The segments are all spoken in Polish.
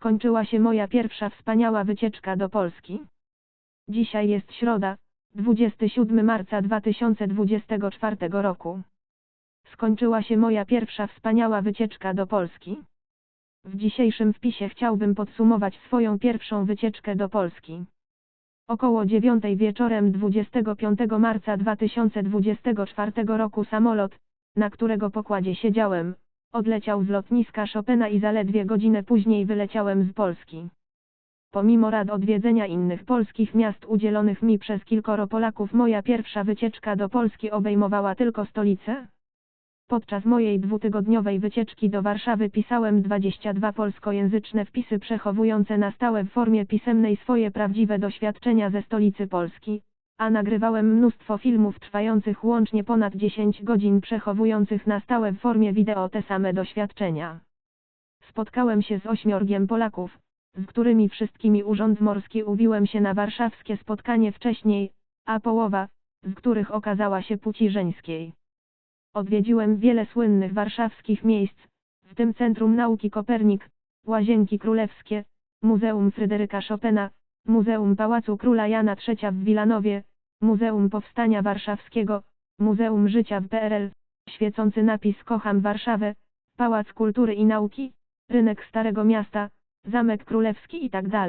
skończyła się moja pierwsza wspaniała wycieczka do Polski. Dzisiaj jest środa, 27 marca 2024 roku. Skończyła się moja pierwsza wspaniała wycieczka do Polski. W dzisiejszym wpisie chciałbym podsumować swoją pierwszą wycieczkę do Polski. Około 9 wieczorem 25 marca 2024 roku samolot, na którego pokładzie siedziałem, odleciał z lotniska Chopina i zaledwie godzinę później wyleciałem z Polski. Pomimo rad odwiedzenia innych polskich miast udzielonych mi przez kilkoro Polaków moja pierwsza wycieczka do Polski obejmowała tylko stolicę. Podczas mojej dwutygodniowej wycieczki do Warszawy pisałem 22 polskojęzyczne wpisy przechowujące na stałe w formie pisemnej swoje prawdziwe doświadczenia ze stolicy Polski, a nagrywałem mnóstwo filmów trwających łącznie ponad 10 godzin przechowujących na stałe w formie wideo te same doświadczenia. Spotkałem się z ośmiorgiem Polaków, z którymi wszystkimi Urząd Morski uwiłem się na warszawskie spotkanie wcześniej, a połowa, z których okazała się płci żeńskiej. Odwiedziłem wiele słynnych warszawskich miejsc, w tym Centrum Nauki Kopernik, Łazienki Królewskie, Muzeum Fryderyka Chopina, Muzeum Pałacu Króla Jana III w Wilanowie, Muzeum Powstania Warszawskiego, Muzeum Życia w PRL, świecący napis Kocham Warszawę, Pałac Kultury i Nauki, Rynek Starego Miasta, Zamek Królewski itd.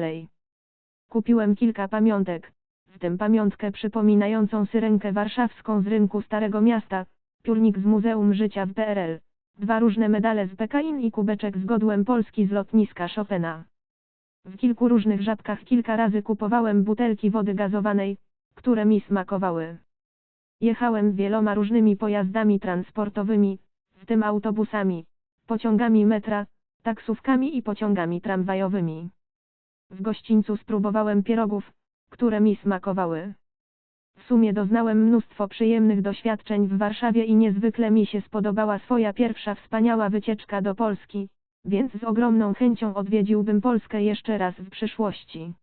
Kupiłem kilka pamiątek, w tym pamiątkę przypominającą syrenkę warszawską z rynku Starego Miasta, piórnik z Muzeum Życia w PRL, dwa różne medale z PKIN i kubeczek z godłem Polski z lotniska Chopina. W kilku różnych żabkach kilka razy kupowałem butelki wody gazowanej, które mi smakowały. Jechałem wieloma różnymi pojazdami transportowymi, w tym autobusami, pociągami metra, taksówkami i pociągami tramwajowymi. W gościńcu spróbowałem pierogów, które mi smakowały. W sumie doznałem mnóstwo przyjemnych doświadczeń w Warszawie i niezwykle mi się spodobała swoja pierwsza wspaniała wycieczka do Polski, więc z ogromną chęcią odwiedziłbym Polskę jeszcze raz w przyszłości.